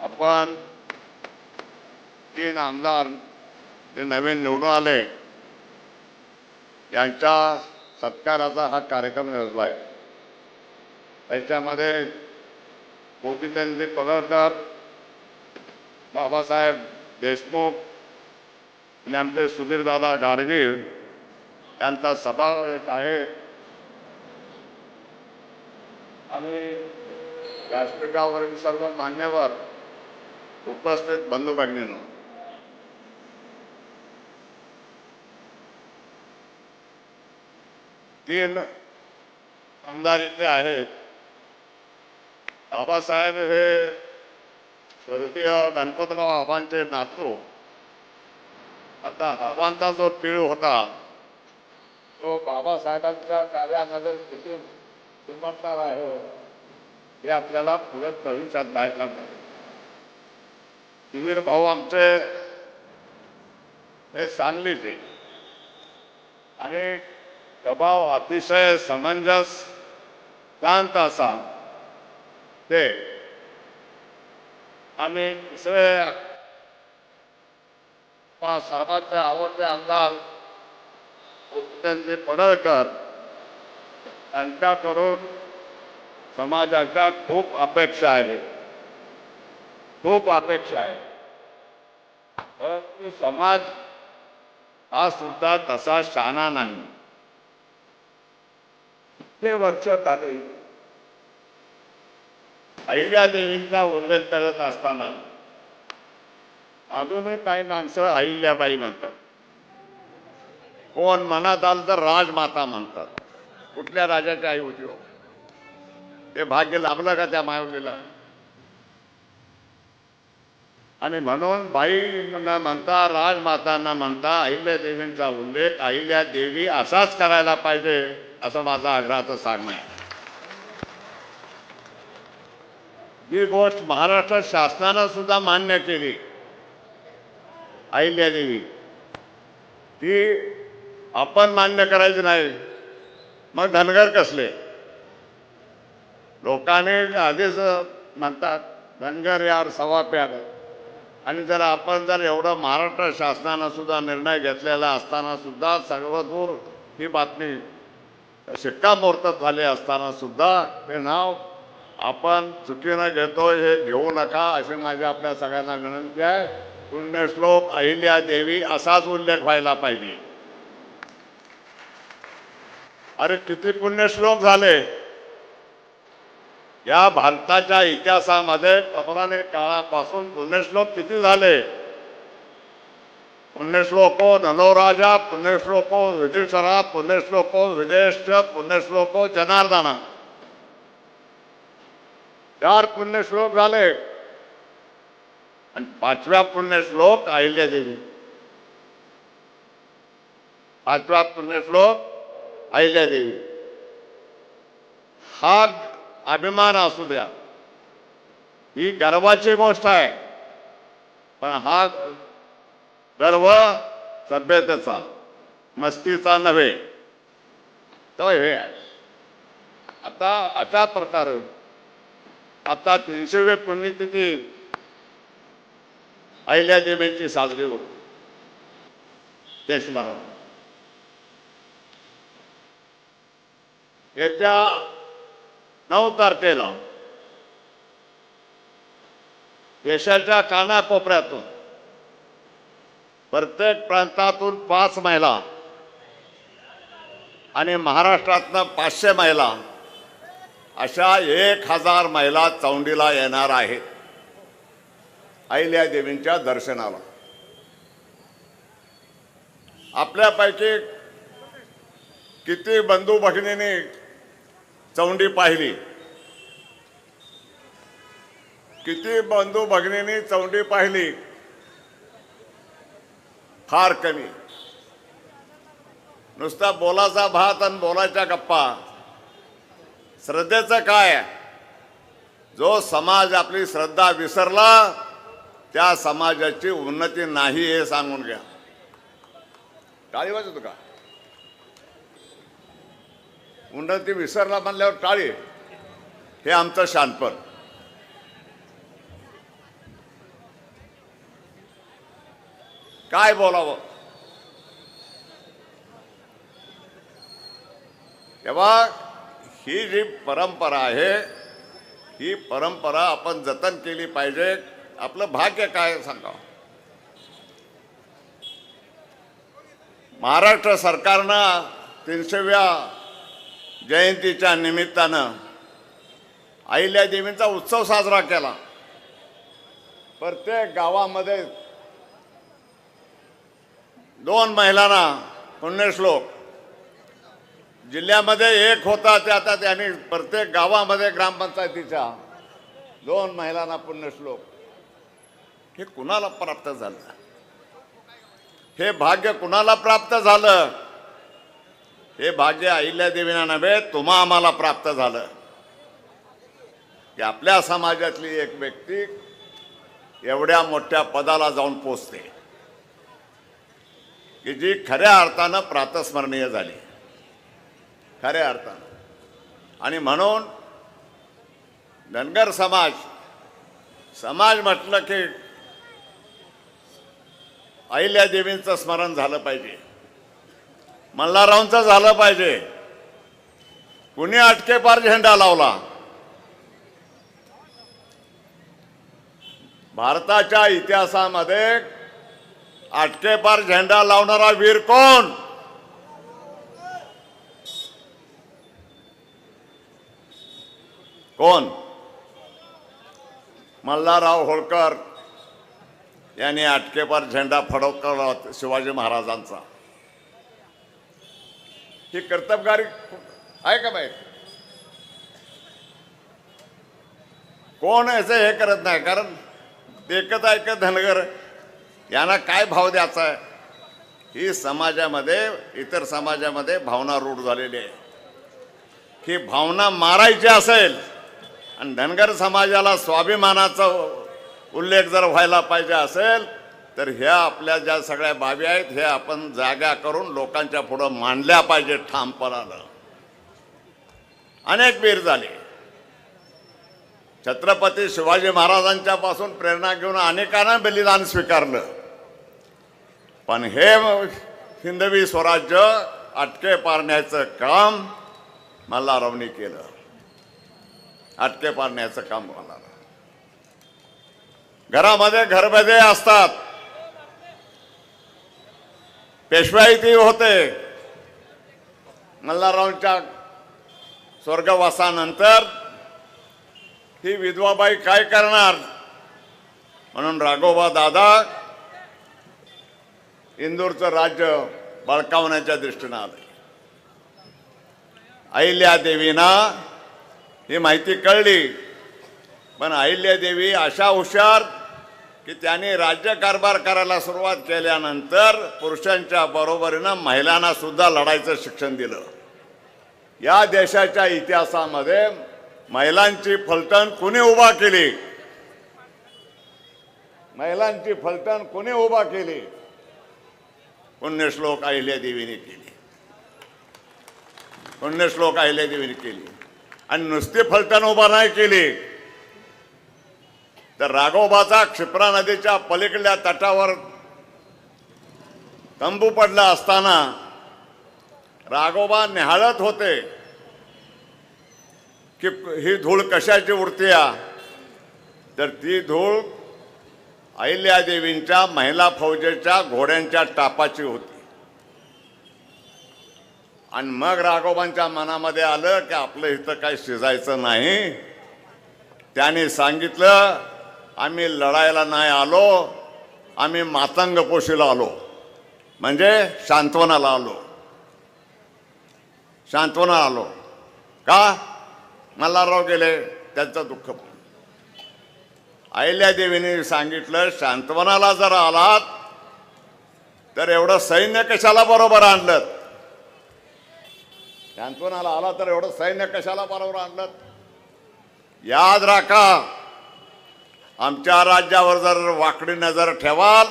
आपण तीन आमदार जे नवीन निवडून आले यांच्या सत्काराचा हा कार्यक्रम योजला आहे त्याच्यामध्ये मोदीचंद्र पडळकर बाबासाहेब देशमुख आणि आमचे सुधीरदादा गाडगीळ यांचा समावेश आहे. आणि व्यासपीठावरील सर्व मान्यवर उपस्थित बंधू भगिनींनो तीन आमदार इथे आहेत बाबासाहेब हे स्वर्गीय गणपतराव आबांचे नातू. आता आबांचा जो पीळ होता तो बाबासाहेबांच्या कार्यामध्ये किती किंमतदार आहे हे आपल्याला पुढे भविष्यात जायला मिळेल. सुधीर भाऊ आमचे हे सांगलीचे आणि स्वभाव अतिशय समंजस शांत असा ते आम्ही दुसरे पा- सर्वांचे आवडते आमदार उत्तमजी पडळकर यांच्याकडून समाजाच्या खूप अपेक्षा आहे खूप अपेक्षा आहे. परंतु समाज हा सुद्धा तसा शाना नाही. ते वर्ष चालू अहिल्या देवींचा उल्लेख करत असताना अजूनही काही माणसं अहिल्याबाई म्हणतात. कोण मनात आलं तर राजमाता म्हणतात. कुठल्या राजाच्या आई होती हो? ते भाग्य लाभलं का त्या मायवलीला आणि म्हणून बाई न म्हणता राजमातांना म्हणता अहिल्या देवींचा उल्लेख अहिल्या देवी असाच करायला पाहिजे असं माझा आग्रहाचं सांगणं आहे. ही गोष्ट महाराष्ट्र शासनानं सुद्धा मान्य केली. अहिल्या देवी ती आपण मान्य करायची नाही. मग धनगर कसले? लोकांनी आधीच म्हणतात धनगर यार सवा प्यार आणि जर आपण जर एवढं महाराष्ट्र शासनानं सुद्धा निर्णय घेतलेला असताना सुद्धा सर्वदूर ही बातमी शिक्कामोर्तब झाले असताना सुद्धा ते नाव आपण चुकीनं घेतो हे घेऊ नका अशी माझी आपल्या सगळ्यांना विनंती आहे. पुण्यश्लोक अहिल्या देवी असाच उल्लेख व्हायला पाहिजे. अरे किती पुण्यश्लोक झाले. या भारताच्या इतिहासामध्ये पौराणिक काळापासून पुण्यश्लोक किती झाले? पुण्यश्लोको नलोराजा पुण्यश्लोको विदुषरा पुण्यश्लोको विदेश पुण्यश्लोको जनार्दना. चार पुण्यश्लोक झाले. आणि पाचव्या पुण्यश्लोक अहिल्यादेवी पाचवा पुण्यश्लोक अहिल्यादेवी हा अभिमान असू द्या. ही गर्वाची गोष्ट आहे. पण हा गर्व सभ्यतेचा मस्तीचा नव्हे. तो हे आहे. आता अशा प्रकार आता तीनशेवे पुण्यतिथी अहिल्यादेवींची साजरी होती देशभरात येत्या नऊ तारखेला देशाच्या कानाकोपऱ्यातून. प्रत्येक प्रांतातून पाच महिला. आणि महाराष्ट्रातनं पाचशे महिला. अशा एक हजार महिला चौंडीला येणार आहेत. अहिल्या देवींच्या दर्शनाला. आपल्यापैकी किती बंधू भगिनींनी चौंडी पाहिली. किती बंधू भगिनींनी चौंडी पाहिली. फार कमी. नुसता बोलाचा भात आणि बोलाच्या गप्पा. श्रद्धेचं काय? जो समाज आपली श्रद्धा विसरला त्या समाजाची उन्नती नाही हे सांगून घ्या. काळी वाजवतो का? उंडत ते विसरला म्हणल्यावर टाळी हे आमचं शानपण. काय बोलावं? तेव्हा ही जी परंपरा आहे ही परंपरा आपण जतन केली पाहिजे. आपलं भाग्य काय सांगा. महाराष्ट्र सरकारनं तीनशेव्या जयंतीच्या निमित्तानं अहिल्यादेवींचा उत्सव साजरा केला. प्रत्येक गावामध्ये दोन महिलांना पुण्यश्लोक. जिल्ह्यामध्ये एक होता ते आता त्यांनी प्रत्येक गावामध्ये ग्रामपंचायतीच्या दोन महिलांना पुण्यश्लोक. हे कुणाला प्राप्त झालं? हे भाग्य कुणाला प्राप्त झालं? हे भाग्य अहिल्यादेवीना नव्हे तुम्हा आम्हाला प्राप्त झालं. की आपल्या समाजातली एक व्यक्ती एवढ्या मोठ्या पदाला जाऊन पोचते. की जी खऱ्या अर्थानं प्रातस्मरणीय झाली. खऱ्या अर्थानं. आणि म्हणून धनगर समाज समाज म्हटलं की अहिल्यादेवींचं स्मरण झालं पाहिजे. मल्हाररावांचं झालं पाहिजे. कुणी अटकेपार झेंडा लावला? भारताच्या इतिहासामध्ये अटकेपार झेंडा लावणारा वीर कोण? कोण? मल्हारराव होळकर यांनी अटकेपार झेंडा फडकवला शिवाजी महाराजांचा. ही कर्तबगारी आहे का माहीत कोण याचं हे करत नाही? कारण एकच ऐकत धनगर यांना काय भाव द्यायचा आहे? ही समाजामध्ये इतर समाजामध्ये भावना रूढ झालेली आहे. ही भावना मारायची असेल आणि धनगर समाजाला स्वाभिमानाचा उल्लेख जर व्हायला पाहिजे असेल तर ह्या आपल्या ज्या सगळ्या बाबी आहेत हे आपण जागा करून लोकांच्या पुढं मांडल्या पाहिजे ठामपणानं. अनेक वीर झाले. छत्रपती शिवाजी महाराजांच्या पासून प्रेरणा घेऊन अनेकांना बलिदान स्वीकारलं. पण हे हिंदवी स्वराज्य अटके पारण्याचं काम मल्हाररावनी केलं. अटके पारण्याचं काम मल्हार घरामध्ये घरभेदे असतात. पेशवाईतही होते. मल्हाररावांच्या स्वर्गवासानंतर ही विधवाबाई काय करणार? म्हणून राघोबा दादा इंदूरचं राज्य बळकावण्याच्या दृष्टीनं आले अहिल्या देवीना ही माहिती कळली. पण अहिल्या देवी अशा हुशार की त्यांनी राज्य कारभार करायला सुरुवात केल्यानंतर पुरुषांच्या बरोबरीनं महिलांना सुद्धा लढायचं शिक्षण दिलं. या देशाच्या इतिहासामध्ये महिलांची फलटण कुणी उभा केली? महिलांची फलटण कुणी उभा केली? पुण्यश्लोक अहिल्यादेवीने केली. पुण्यश्लोक अहिल्यादेवीने केली. आणि नुसती फलटण उभा नाही केली. तर राघोबाचा क्षिप्रा नदीच्या पलीकडल्या तटावर तंबू पडला असताना राघोबा निहाळत होते की ही धूळ कशाची उरतीया तर ती धूळ अहिल्यादेवींच्या महिला फौजेच्या घोड्यांच्या टापाची होती. आणि मग राघोबांच्या मनामध्ये आलं की आपलं इथं काही शिजायचं नाही. त्याने सांगितलं आम्ही लढायला नाही आलो आम्ही मातंगपोशीला आलो. म्हणजे सांत्वनाला आलो. सांत्वना आलो. का? मल्हारराव गेले त्यांचं दुःख अहिल्यादेवीने सांगितलं शांतवनाला जर आलात तर एवढं सैन्य कशाला बरोबर आणलं सांत्वनाला आला तर एवढं सैन्य कशाला बरोबर आणलं याद राखा आमच्या राज्यावर जर वाकडी नजर ठेवाल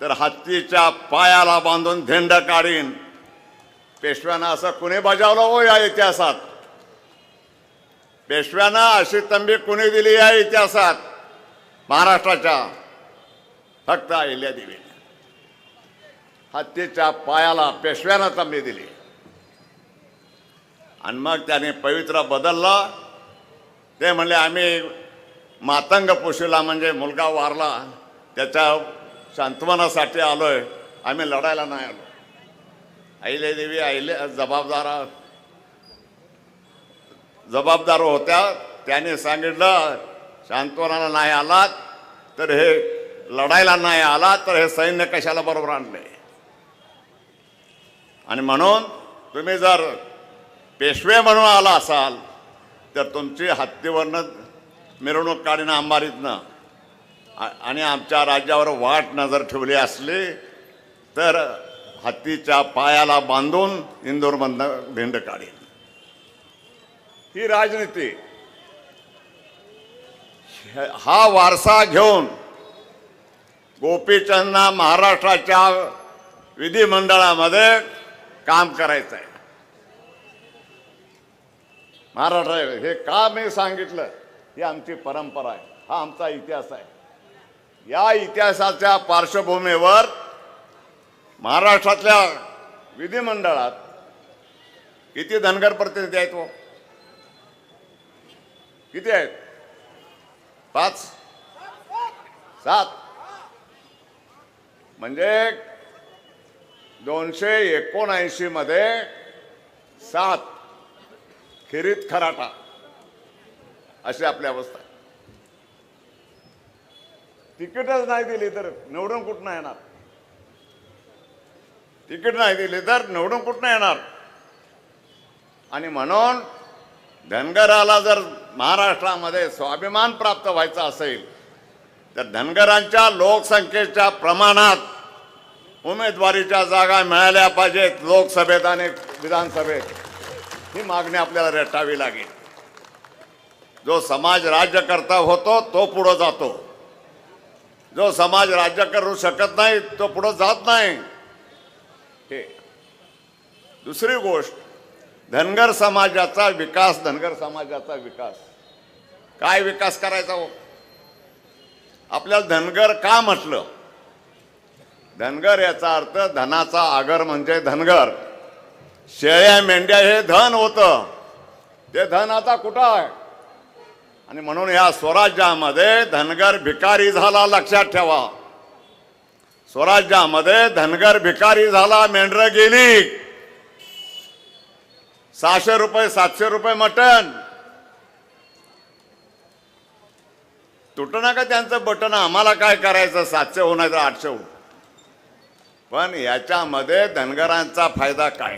तर हत्तीच्या पायाला बांधून धेंड काढीन. पेशव्यानं असं कुणी बजावलं हो या इतिहासात. पेशव्यानं अशी तंबी कुणी दिली या इतिहासात. महाराष्ट्राच्या फक्त अहिल्यादेवी हत्तीच्या पायाला पेशव्यानं तंबी दिली. आणि मग त्याने पवित्र बदलला. ते म्हणले आम्ही मातंग पोशीला म्हणजे मुलगा वारला त्याच्या सांत्वनासाठी आलोय. आम्ही लढायला नाही आलो. आईले देवी आईले जबाबदार जबाबदार होत्या. त्याने सांगितलं सांत्वनाला नाही आलात तर हे लढायला नाही आला तर हे सैन्य कशाला बरोबर आणले? आणि म्हणून तुम्ही जर पेशवे म्हणून आला असाल तर तुमची हत्तीवरनं मिरवणूक काढणं अंबारीतनं आणि आमच्या राज्यावर वाट नजर ठेवली असली तर हत्तीच्या पायाला बांधून इंदोरमधनं भेंड काढीन. ही राजनीती. हा वारसा घेऊन गोपीचंदना महाराष्ट्राच्या विधिमंडळामध्ये काम करायचं आहे महाराष्ट्र हे का मी सांगितलं? ही आमची परंपरा आहे. हा आमचा इतिहास आहे. या इतिहासाच्या पार्श्वभूमीवर महाराष्ट्रातल्या विधिमंडळात किती धनगर प्रतिनिधी आहेत व किती आहेत? पाच? सात? म्हणजे दोनशे एकोणऐंशी मध्ये सात खिरीत खराटा. अशी आपली अवस्था. तिकीटच नाही दिली तर निवडून कुठनं येणार? तिकीट नाही दिली तर निवडून कुठनं येणार? आणि म्हणून धनगराला जर महाराष्ट्रामध्ये स्वाभिमान प्राप्त व्हायचा असेल तर धनगरांच्या लोकसंख्येच्या प्रमाणात उमेदवारीच्या जागा मिळाल्या पाहिजेत लोकसभेत आणि विधानसभेत. ही मागणी आपल्याला रेटावी लागेल. जो समाज राज्यकर्ता होतो तो पुढं जातो. जो समाज राज्य करू शकत नाही तो पुढं जात नाही. हे. दुसरी गोष्ट धनगर समाजाचा विकास धनगर समाजाचा विकास. काय विकास करायचा हो? आपल्याला धनगर का म्हटलं? धनगर याचा अर्थ धनाचा आगर म्हणजे धनगर. शेळ्या मेंढ्या हे धन होतं. ते धन आता कुठं आहे? आणि म्हणून या स्वराज्यामध्ये धनगर भिकारी झाला लक्षात ठेवा. स्वराज्यामध्ये धनगर भिकारी झाला मेंढर गेली. सहाशे रुपये सातशे रुपये मटण. तुटणं का त्यांचं बटन आम्हाला काय करायचं? सातशे होणार आठशे होऊ. पण याच्यामध्ये धनगरांचा फायदा काय?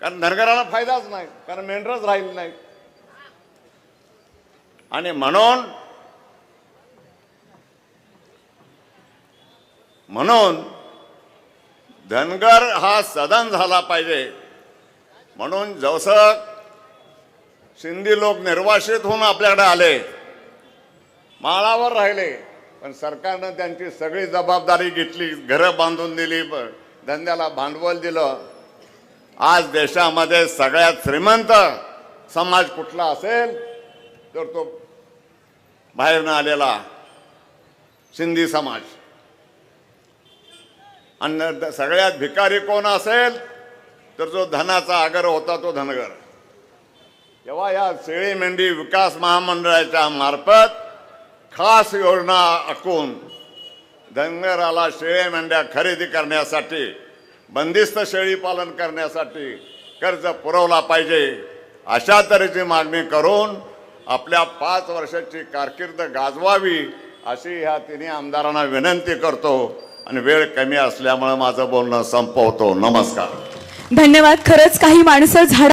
कारण धनगराला फायदाच नाही कारण मेंढरच राहील नाही आणि म्हणून म्हणून धनगर हा सदन झाला पाहिजे. म्हणून जसं सिंधी लोक निर्वासित होऊन आपल्याकडे आले. माळावर राहिले पण सरकारनं त्यांची सगळी जबाबदारी घेतली घरं बांधून दिली धंद्याला भांडवल दिलं. आज देशामध्ये सगळ्यात श्रीमंत समाज कुठला असेल? तर तो बाहेरनं आलेला सिंधी समाज. आणि सगळ्यात भिकारी कोण असेल तर जो धनाचा आगर होता तो धनगर. तेव्हा या शेळी मेंढी विकास महामंडळाच्या मार्फत खास योजना आखून धनगराला शेळी मेंढ्या खरेदी करण्यासाठी बंदिस्त शेळी पालन करण्यासाठी कर्ज पुरवला पाहिजे अशा तऱ्हेची मागणी करून आपल्या पाच वर्षाची कारकीर्द गाजवावी अशी ह्या तिन्ही आमदारांना विनंती करतो. आणि वेळ कमी असल्यामुळे माझं बोलणं संपवतो. नमस्कार. धन्यवाद. खरंच काही माणसं झाड